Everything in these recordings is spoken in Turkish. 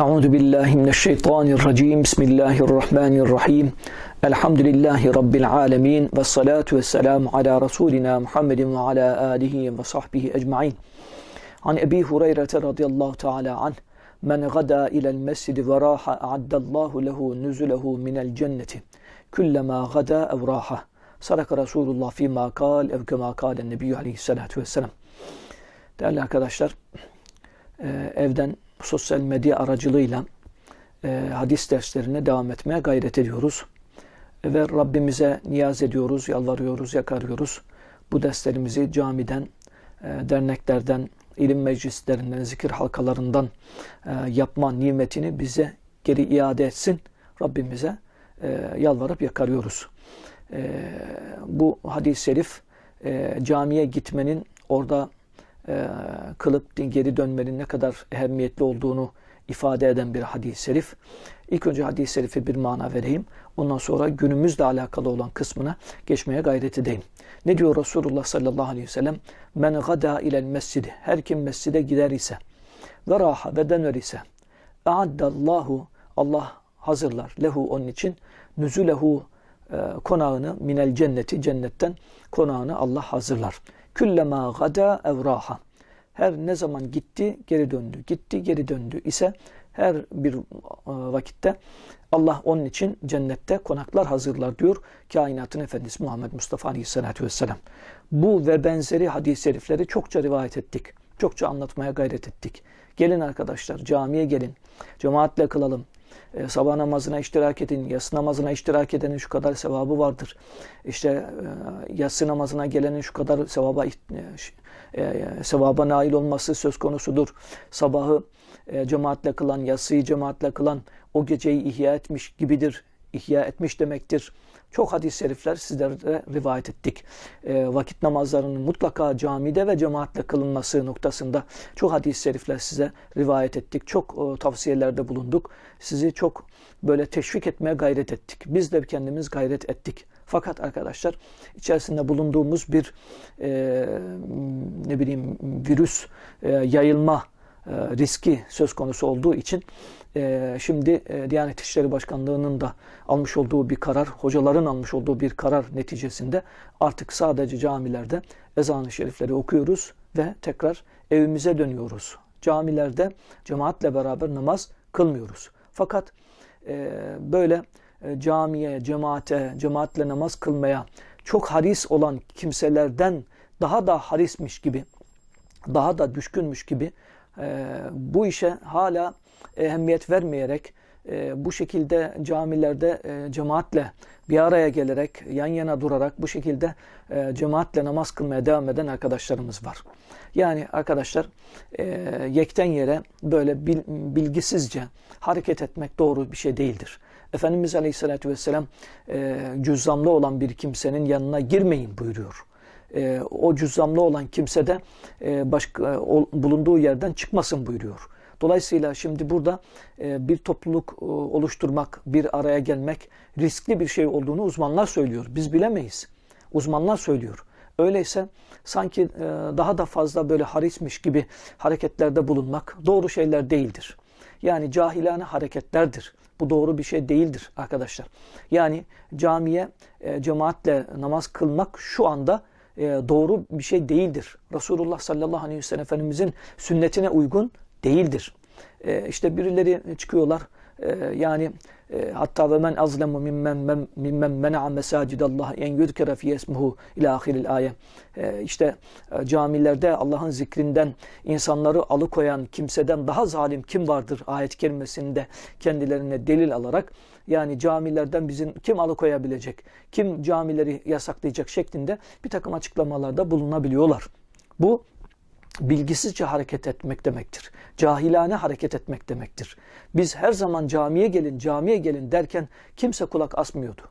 أعوذ بالله من الشيطان الرجيم. بسم الله الرحمن الرحيم. الحمد لله رب العالمين والصلاة والسلام على رسولنا محمد وعلى آله وصحبه أجمعين. عن أبي هريرة رضي الله تعالى عنه من غدا إلى المسجد وراح أعد الله له نزله من الجنة كلما غدا أو راحه الله فيما قال أو كما قال النبي عليه الصلاة والسلام. Değerli arkadaşlar, evden sosyal medya aracılığıyla e, hadis derslerine devam etmeye gayret ediyoruz. Ve Rabbimize niyaz ediyoruz, yalvarıyoruz, yakarıyoruz. Bu derslerimizi camiden, e, derneklerden, ilim meclislerinden, zikir halkalarından e, yapma nimetini bize geri iade etsin. Rabbimize e, yalvarıp yakarıyoruz. E, bu hadis-i şerif e, camiye gitmenin orada e, kılıp geri dönmenin ne kadar ehemmiyetli olduğunu ifade eden bir hadis-i şerif. İlk önce hadis-i şerife bir mana vereyim. Ondan sonra günümüzle alakalı olan kısmına geçmeye gayret edeyim. Ne diyor Resulullah sallallahu aleyhi ve sellem? Men gada ilel mescidi. Her kim mescide gider ise ve raha ve döner ise eaddallahu Allah hazırlar lehu onun için nüzulehu e, konağını minel cenneti cennetten konağını Allah hazırlar. Küllema gada evraha. Her ne zaman gitti geri döndü. Gitti geri döndü ise her bir e, vakitte Allah onun için cennette konaklar hazırlar diyor kainatın efendisi Muhammed Mustafa Aleyhisselatü Vesselam. Bu ve benzeri hadis-i şerifleri çokça rivayet ettik. Çokça anlatmaya gayret ettik. Gelin arkadaşlar camiye gelin. Cemaatle kılalım. E, sabah namazına iştirak edin, yatsı namazına iştirak edenin şu kadar sevabı vardır. İşte e, yatsı namazına gelenin şu kadar sevaba e, e, sevaba nail olması söz konusudur. Sabahı e, cemaatle kılan, yatsıyı cemaatle kılan o geceyi ihya etmiş gibidir. İhya etmiş demektir. Çok hadis-i şerifler sizlere rivayet ettik. E, vakit namazlarının mutlaka camide ve cemaatle kılınması noktasında çok hadis-i şerifler size rivayet ettik. Çok e, tavsiyelerde bulunduk. Sizi çok böyle teşvik etmeye gayret ettik. Biz de kendimiz gayret ettik. Fakat arkadaşlar içerisinde bulunduğumuz bir e, ne bileyim virüs e, yayılma riski söz konusu olduğu için e, şimdi e, Diyanet İşleri Başkanlığı'nın da almış olduğu bir karar, hocaların almış olduğu bir karar neticesinde artık sadece camilerde ezan-ı şerifleri okuyoruz ve tekrar evimize dönüyoruz. Camilerde cemaatle beraber namaz kılmıyoruz. Fakat böyle camiye, cemaate, cemaatle namaz kılmaya çok haris olan kimselerden daha da harismiş gibi, daha da düşkünmüş gibi e, bu işe hala ehemmiyet vermeyerek e, bu şekilde camilerde e, cemaatle bir araya gelerek, yan yana durarak bu şekilde e, cemaatle namaz kılmaya devam eden arkadaşlarımız var. Yani arkadaşlar yekten yere böyle bil, bilgisizce hareket etmek doğru bir şey değildir. Efendimiz Aleyhisselatü Vesselam cüzzamlı olan bir kimsenin yanına girmeyin buyuruyor e, o cüzzamlı olan kimse de e, başka, o, bulunduğu yerden çıkmasın buyuruyor. Dolayısıyla şimdi burada e, bir topluluk e, oluşturmak, bir araya gelmek riskli bir şey olduğunu uzmanlar söylüyor. Biz bilemeyiz. Uzmanlar söylüyor. Öyleyse sanki e, daha da fazla böyle harismiş gibi hareketlerde bulunmak doğru şeyler değildir. Yani cahilane hareketlerdir. Bu doğru bir şey değildir arkadaşlar. Yani camiye e, cemaatle namaz kılmak şu anda e, doğru bir şey değildir. Resulullah sallallahu aleyhi ve sellem Efendimizin sünnetine uygun değildir. E, işte birileri çıkıyorlar e, yani e, hatta ve men azlemu mimmen mimmen mena'a mesacidallah en yudkere fi ismuhu ila ahiril ayet. İşte e, camilerde Allah'ın zikrinden insanları alıkoyan kimseden daha zalim kim vardır ayet kerimesinde kendilerine delil alarak yani camilerden bizim kim alıkoyabilecek, kim camileri yasaklayacak şeklinde bir takım açıklamalarda bulunabiliyorlar. Bu bilgisizce hareket etmek demektir. Cahilane hareket etmek demektir. Biz her zaman camiye gelin, camiye gelin derken kimse kulak asmıyordu.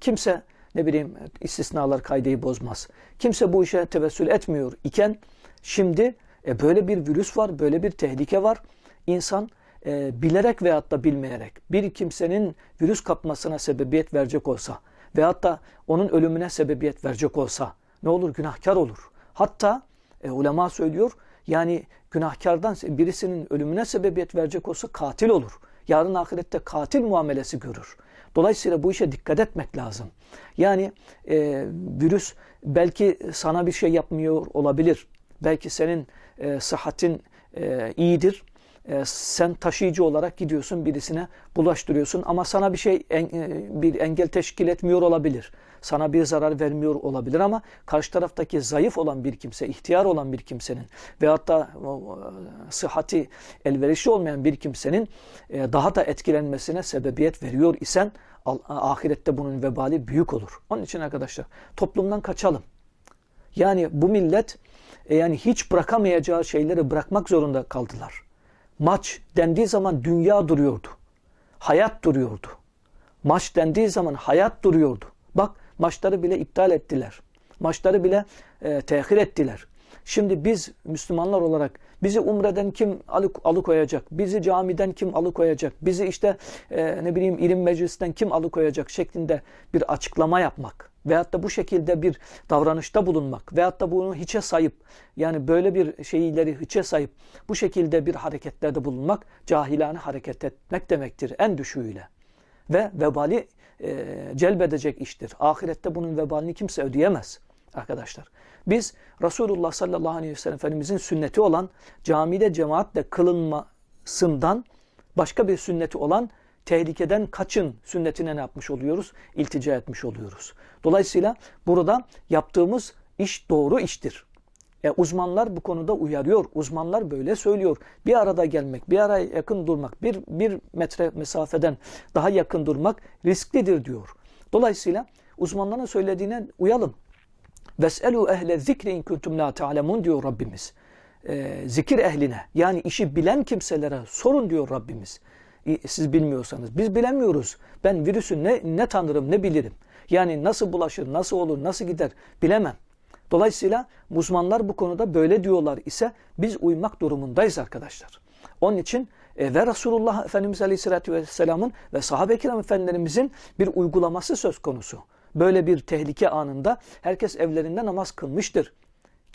Kimse ne bileyim istisnalar kaydeyi bozmaz. Kimse bu işe tevessül etmiyor iken şimdi e, böyle bir virüs var, böyle bir tehlike var. İnsan e, bilerek veyahut da bilmeyerek bir kimsenin virüs kapmasına sebebiyet verecek olsa veyahut da onun ölümüne sebebiyet verecek olsa ne olur? Günahkar olur. Hatta e, ulema söylüyor Yani günahkardan birisinin ölümüne sebebiyet verecek olsa katil olur. Yarın ahirette katil muamelesi görür. Dolayısıyla bu işe dikkat etmek lazım. Yani e, virüs belki sana bir şey yapmıyor olabilir. Belki senin e, sıhhatin e, iyidir. E, sen taşıyıcı olarak gidiyorsun birisine bulaştırıyorsun ama sana bir şey en, e, bir engel teşkil etmiyor olabilir. Sana bir zarar vermiyor olabilir ama karşı taraftaki zayıf olan bir kimse, ihtiyar olan bir kimsenin veyahut da o, e, sıhhati elverişli olmayan bir kimsenin e, daha da etkilenmesine sebebiyet veriyor isen ahirette bunun vebali büyük olur. Onun için arkadaşlar toplumdan kaçalım. Yani bu millet e, yani hiç bırakamayacağı şeyleri bırakmak zorunda kaldılar. Maç dendiği zaman dünya duruyordu. Hayat duruyordu. Maç dendiği zaman hayat duruyordu. Bak maçları bile iptal ettiler. Maçları bile e, tehir ettiler. Şimdi biz Müslümanlar olarak bizi umreden kim alık, alıkoyacak? Bizi camiden kim alıkoyacak? Bizi işte e, ne bileyim ilim meclisinden kim alıkoyacak şeklinde bir açıklama yapmak veyahut da bu şekilde bir davranışta bulunmak veyahut da bunu hiçe sayıp yani böyle bir şeyleri hiçe sayıp bu şekilde bir hareketlerde bulunmak cahilane hareket etmek demektir en düşüğüyle. Ve vebali e, celbedecek iştir. Ahirette bunun vebalini kimse ödeyemez arkadaşlar. Biz Resulullah sallallahu aleyhi ve sellem Efendimizin sünneti olan camide cemaatle kılınmasından başka bir sünneti olan tehlikeden kaçın sünnetine ne yapmış oluyoruz? İltica etmiş oluyoruz. Dolayısıyla burada yaptığımız iş doğru iştir. E, uzmanlar bu konuda uyarıyor. Uzmanlar böyle söylüyor. Bir arada gelmek, bir araya yakın durmak, bir, bir metre mesafeden daha yakın durmak risklidir diyor. Dolayısıyla uzmanların söylediğine uyalım. Veselu ehle zikri in kuntum la ta'lemun diyor Rabbimiz. E, zikir ehline yani işi bilen kimselere sorun diyor Rabbimiz. Siz bilmiyorsanız. Biz bilemiyoruz. Ben virüsü ne, ne tanırım ne bilirim. Yani nasıl bulaşır, nasıl olur, nasıl gider bilemem. Dolayısıyla uzmanlar bu konuda böyle diyorlar ise biz uymak durumundayız arkadaşlar. Onun için e, ve Resulullah Efendimiz Aleyhisselatü Vesselam'ın ve sahabe-i kiram efendilerimizin bir uygulaması söz konusu. Böyle bir tehlike anında herkes evlerinde namaz kılmıştır.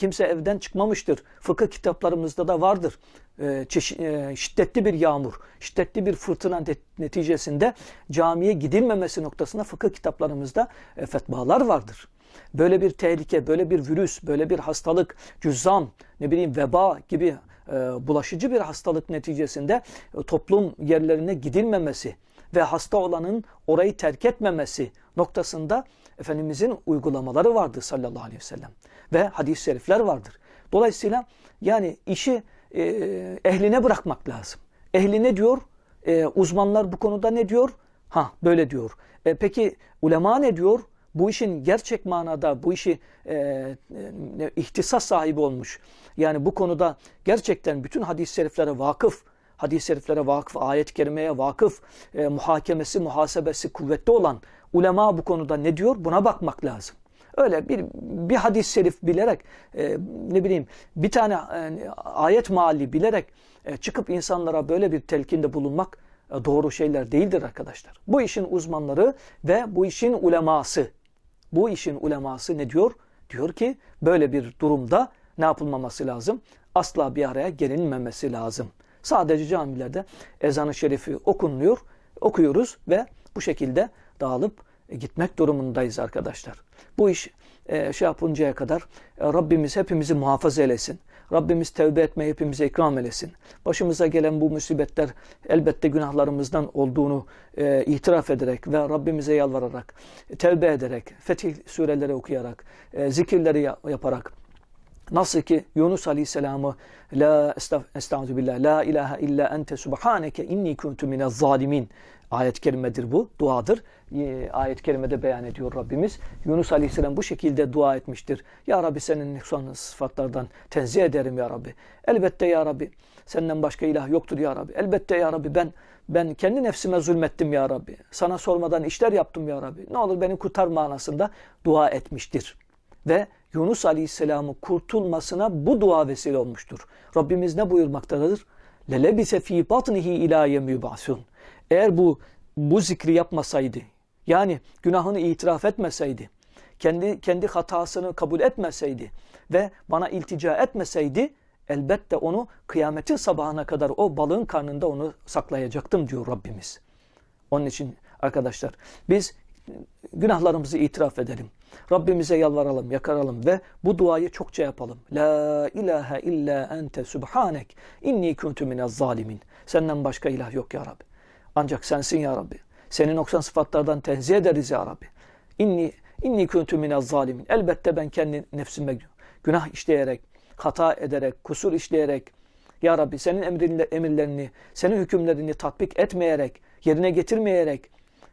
Kimse evden çıkmamıştır. Fıkıh kitaplarımızda da vardır. E, e, şiddetli bir yağmur, şiddetli bir fırtına neticesinde camiye gidilmemesi noktasında fıkıh kitaplarımızda e, fetvalar vardır. Böyle bir tehlike, böyle bir virüs, böyle bir hastalık, cüzzam, ne bileyim veba gibi e, bulaşıcı bir hastalık neticesinde e, toplum yerlerine gidilmemesi ve hasta olanın orayı terk etmemesi noktasında Efendimizin uygulamaları vardır sallallahu aleyhi ve sellem. Ve hadis-i şerifler vardır. Dolayısıyla yani işi e, ehline bırakmak lazım. Ehli ne diyor? E, uzmanlar bu konuda ne diyor? Ha böyle diyor. E, peki ulema ne diyor? bu işin gerçek manada bu işi e, e, ihtisas sahibi olmuş. Yani bu konuda gerçekten bütün hadis-i şeriflere vakıf, hadis-i şeriflere vakıf, ayet-i kerimeye vakıf, e, muhakemesi, muhasebesi kuvvetli olan ulema bu konuda ne diyor? Buna bakmak lazım. Öyle bir bir hadis-i şerif bilerek e, ne bileyim bir tane e, ayet mahalli bilerek e, çıkıp insanlara böyle bir telkinde bulunmak e, doğru şeyler değildir arkadaşlar. Bu işin uzmanları ve bu işin uleması bu işin uleması ne diyor? Diyor ki böyle bir durumda ne yapılmaması lazım? Asla bir araya gelinmemesi lazım. Sadece camilerde ezanı şerifi okunmuyor, okuyoruz ve bu şekilde dağılıp gitmek durumundayız arkadaşlar. Bu iş e, şey yapıncaya kadar e, Rabbimiz hepimizi muhafaza eylesin. Rabbimiz tevbe etmeyi hepimize ikram eylesin. Başımıza gelen bu musibetler elbette günahlarımızdan olduğunu e, itiraf ederek ve Rabbimize yalvararak, tevbe ederek, fetih sureleri okuyarak, e, zikirleri yaparak, Nasıl ki Yunus Aleyhisselam'ı La estağfirullah billah La ilahe illa ente subhaneke inni kuntu minez zalimin Ayet-i kerimedir bu, duadır. E, Ayet-i kerimede beyan ediyor Rabbimiz. Yunus Aleyhisselam bu şekilde dua etmiştir. Ya Rabbi senin nüksan sıfatlardan tenzih ederim ya Rabbi. Elbette ya Rabbi senden başka ilah yoktur ya Rabbi. Elbette ya Rabbi ben ben kendi nefsime zulmettim ya Rabbi. Sana sormadan işler yaptım ya Rabbi. Ne olur beni kurtar manasında dua etmiştir. Ve Yunus Aleyhisselam'ı kurtulmasına bu dua vesile olmuştur. Rabbimiz ne buyurmaktadır? Lelebise fi batnihi ila yemübasun. Eğer bu bu zikri yapmasaydı, yani günahını itiraf etmeseydi, kendi kendi hatasını kabul etmeseydi ve bana iltica etmeseydi elbette onu kıyametin sabahına kadar o balığın karnında onu saklayacaktım diyor Rabbimiz. Onun için arkadaşlar biz günahlarımızı itiraf edelim. Rabbimize yalvaralım, yakaralım ve bu duayı çokça yapalım. La ilahe illa ente subhanek inni kuntu minez zalimin. Senden başka ilah yok ya Rabbi. Ancak sensin ya Rabbi. Senin noksan sıfatlardan tenzih ederiz ya Rabbi. İnni inni kuntu minez zalimin. Elbette ben kendi nefsime günah işleyerek, hata ederek, kusur işleyerek ya Rabbi senin emrinle, emirlerini, senin hükümlerini tatbik etmeyerek, yerine getirmeyerek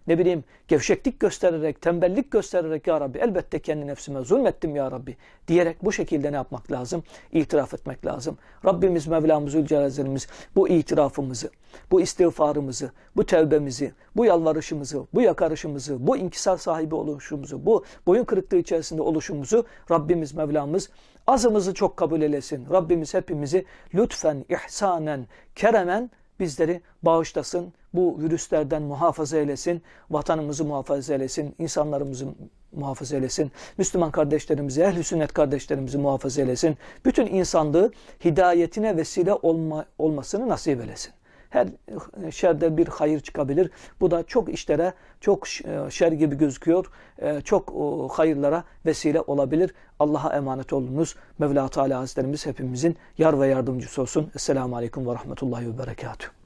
ne bileyim gevşeklik göstererek, tembellik göstererek ya Rabbi elbette kendi nefsime zulmettim ya Rabbi diyerek bu şekilde ne yapmak lazım? İtiraf etmek lazım. Rabbimiz Mevlamız Zülcelal'imiz bu itirafımızı, bu istiğfarımızı, bu tevbemizi, bu yalvarışımızı, bu yakarışımızı, bu inkisar sahibi oluşumuzu, bu boyun kırıklığı içerisinde oluşumuzu Rabbimiz Mevlamız azımızı çok kabul eylesin. Rabbimiz hepimizi lütfen, ihsanen, keremen bizleri bağışlasın, bu virüslerden muhafaza eylesin, vatanımızı muhafaza eylesin, insanlarımızı muhafaza eylesin, Müslüman kardeşlerimizi, ehl sünnet kardeşlerimizi muhafaza eylesin, bütün insanlığı hidayetine vesile olma, olmasını nasip eylesin. Her şerde bir hayır çıkabilir. Bu da çok işlere, çok şer gibi gözüküyor. Çok hayırlara vesile olabilir. Allah'a emanet olunuz. Mevla Teala Hazretlerimiz hepimizin yar ve yardımcısı olsun. Esselamu Aleyküm ve Rahmetullahi ve Berekatuhu.